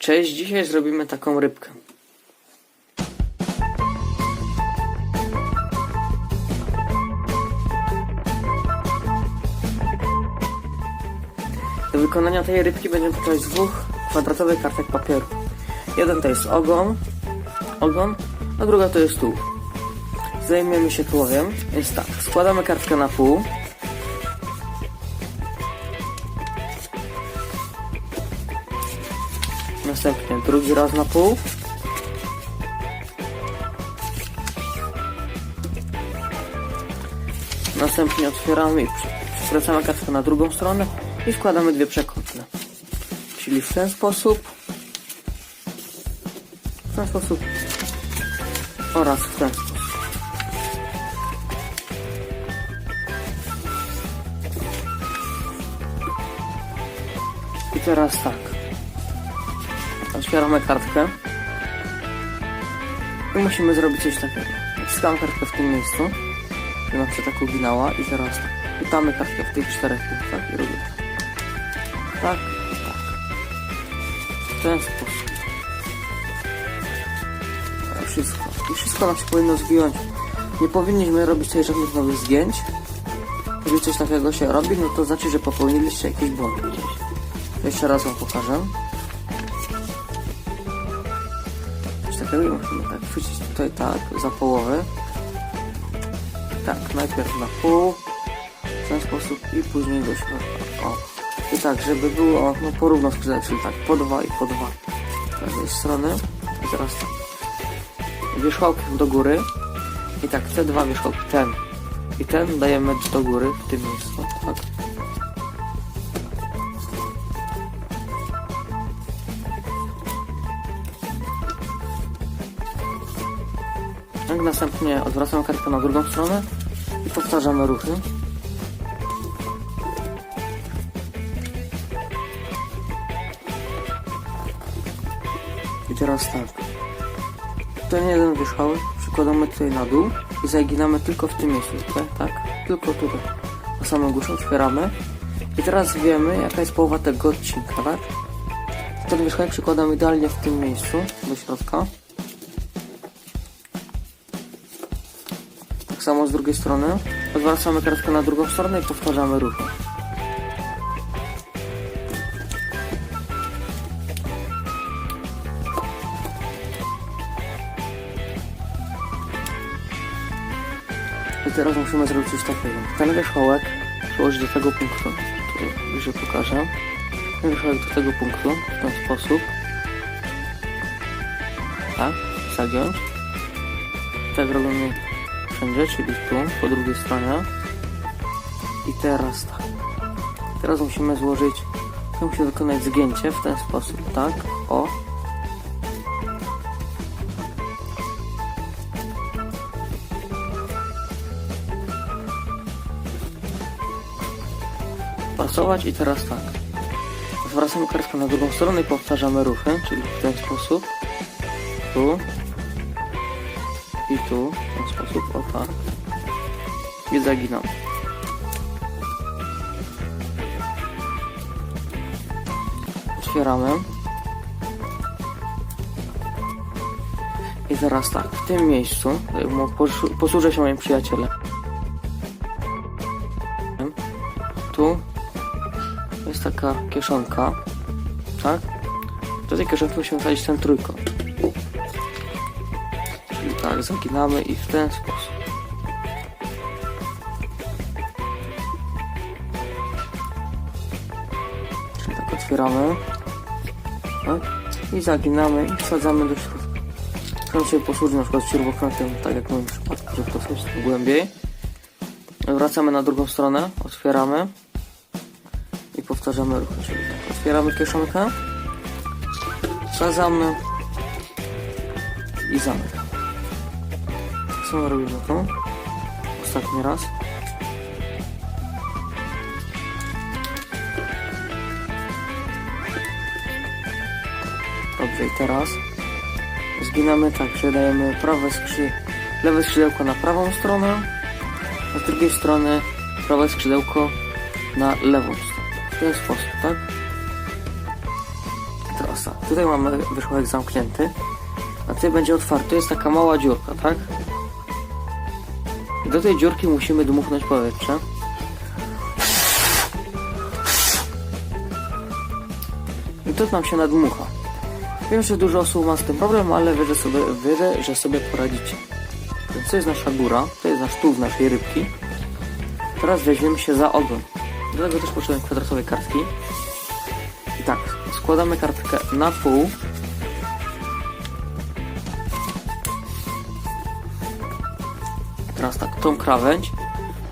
Cześć, dzisiaj zrobimy taką rybkę. Do wykonania tej rybki będziemy potrzebować dwóch kwadratowych kartek papieru. Jeden to jest ogon, ogon, a druga to jest tułów. Zajmiemy się tułowiem, więc tak, składamy kartkę na pół. Następnie drugi raz na pół. Następnie otwieramy i przewracamy kartkę na drugą stronę i wkładamy dwie przekątne. Czyli w ten sposób, w ten sposób oraz w ten sposób. I teraz tak. Otwieramy kartkę. I musimy zrobić coś takiego. Wciskamy kartkę w tym miejscu, żeby nam się tak uginała i teraz tak. Pytamy kartkę w tych czterech punktach i robimy tak. Tak, tak. W ten sposób. Wszystko. I wszystko nam się powinno zgiąć. Nie powinniśmy robić tutaj żadnych nowych zgięć. Jeżeli coś takiego się robi, no to znaczy, że popełniliście jakiś błąd. Jeszcze raz wam pokażę. Takiego i musimy tak chwycić tutaj tak, za połowę. Tak, najpierw na pół, w ten sposób i później do środka. O. I tak, żeby było no porówno czyli tak, po dwa i po dwa. Z każdej strony. I teraz tak. Wierzchołkiem do góry. I tak, te dwa wierzchołki, ten i ten dajemy do góry w tym miejscu. Tak. Tak, następnie odwracamy kartkę na drugą stronę i powtarzamy ruchy. I teraz tak. Ten jeden wierzchołek przykładamy tutaj na dół i zaginamy tylko w tym miejscu, tak? Tylko tutaj. Na samą górze otwieramy. I teraz wiemy, jaka jest połowa tego odcinka, tak? Ten wierzchołek przykładamy idealnie w tym miejscu, do środka. Tak samo z drugiej strony. Odwracamy kartkę na drugą stronę i powtarzamy ruchy. I teraz musimy zrobić coś takiego. Ten wierzchołek przyłożyć do tego punktu. Tutaj bliżej pokażę. Ten wierzchołek do tego punktu w ten sposób. Tak, zagiąć. Tak robimy wszędzie, czyli tu, po drugiej stronie. I teraz tak. Teraz musimy złożyć, musimy wykonać zgięcie w ten sposób, tak? O. Pracować i teraz tak. Zwracamy kartkę na drugą stronę i powtarzamy ruchy, czyli w ten sposób. Tu. I tu, w ten sposób, o tak. I zaginamy. Otwieramy. I teraz tak, w tym miejscu, posłużę się moim przyjacielem. Tu jest taka kieszonka, tak? Do tej kieszonki musimy wsadzić ten trójkąt. Tak, zaginamy i w ten sposób. Czyli tak otwieramy. I zaginamy i wsadzamy do środka. Chcę się posłużyć na przykład śrubokrętem, tak jak w moim przypadku, żeby to wsadzić głębiej. Wracamy na drugą stronę, otwieramy i powtarzamy ruchy. Czyli tak, otwieramy kieszonkę, wsadzamy i zamykamy. My robimy tu? Ostatni raz. Dobrze, teraz zginamy tak, że dajemy prawe skrzy... lewe skrzydełko na prawą stronę, a z drugiej strony prawe skrzydełko na lewą stronę. W ten sposób, tak? teraz tak, tutaj mamy wierzchołek zamknięty, a tutaj będzie otwarty, jest taka mała dziurka, tak? Do tej dziurki musimy dmuchnąć powietrze. I to nam się nadmucha. Wiem, że dużo osób ma z tym problem, ale wierzę, sobie, wierzę, że sobie poradzicie. Więc to jest nasza góra, to jest nasz tuł naszej rybki. Teraz weźmiemy się za ogon. Do tego też potrzebujemy kwadratowej kartki. I tak, składamy kartkę na pół. Teraz tak, tą krawędź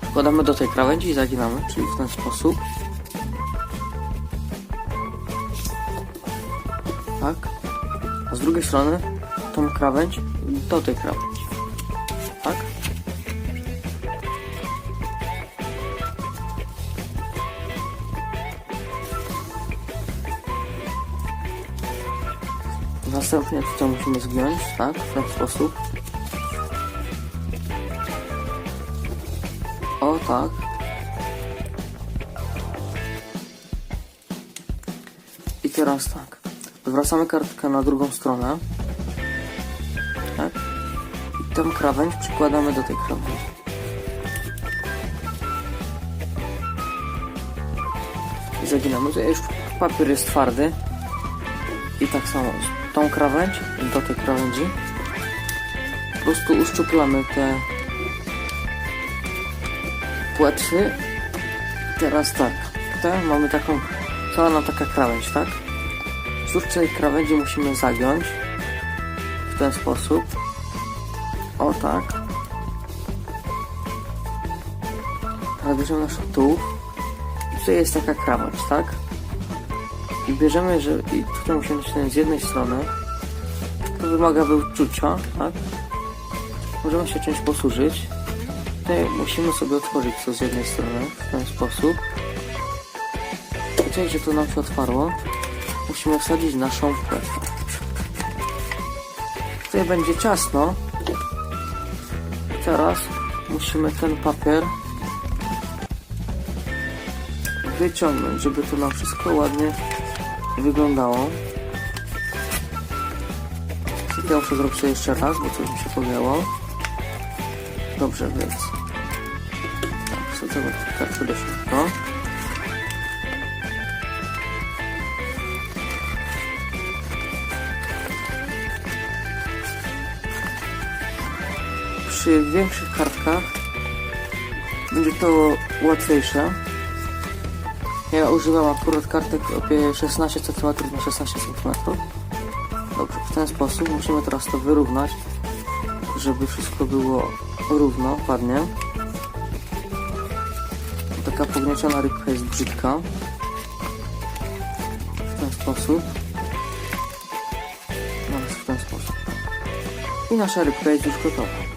wkładamy do tej krawędzi i zaginamy, czyli w ten sposób. Tak. A z drugiej strony tą krawędź do tej krawędzi. Tak. Następnie tutaj musimy zgiąć, tak, w ten sposób. O, tak. I teraz tak. Zwracamy kartkę na drugą stronę. Tak. I tę krawędź przykładamy do tej krawędzi. I zaginamy. Tutaj już papier jest twardy. I tak samo tą krawędź do tej krawędzi. Po prostu uszczuplamy te płetwy. Teraz tak. Tutaj mamy taką, cała nam taka krawędź, tak? Wzdłuż tej krawędzi musimy zagiąć w ten sposób. O tak. Teraz bierzemy nasz tuł. I tutaj jest taka krawędź, tak? I bierzemy, że i tutaj musimy nacisnąć z jednej strony. To wymaga wyczucia, tak? Możemy się czymś posłużyć. Tutaj musimy sobie otworzyć to z jednej strony w ten sposób. Tutaj, że to nam się otwarło, musimy wsadzić naszą płetwę. Tutaj będzie ciasno. Teraz musimy ten papier wyciągnąć, żeby to nam wszystko ładnie wyglądało. Ja muszę zrobić jeszcze raz, bo coś mi się pogięło. Dobrze, więc tak, wsadzamy kartę do środka. Przy większych kartkach będzie to łatwiejsze. Ja używam akurat kartek o 16 cm na 16 cm. Dobrze, w ten sposób musimy teraz to wyrównać, żeby wszystko było równo, ładnie. Taka pognieciona rybka jest brzydka. W ten sposób. Teraz w ten sposób. I nasza rybka jest już gotowa.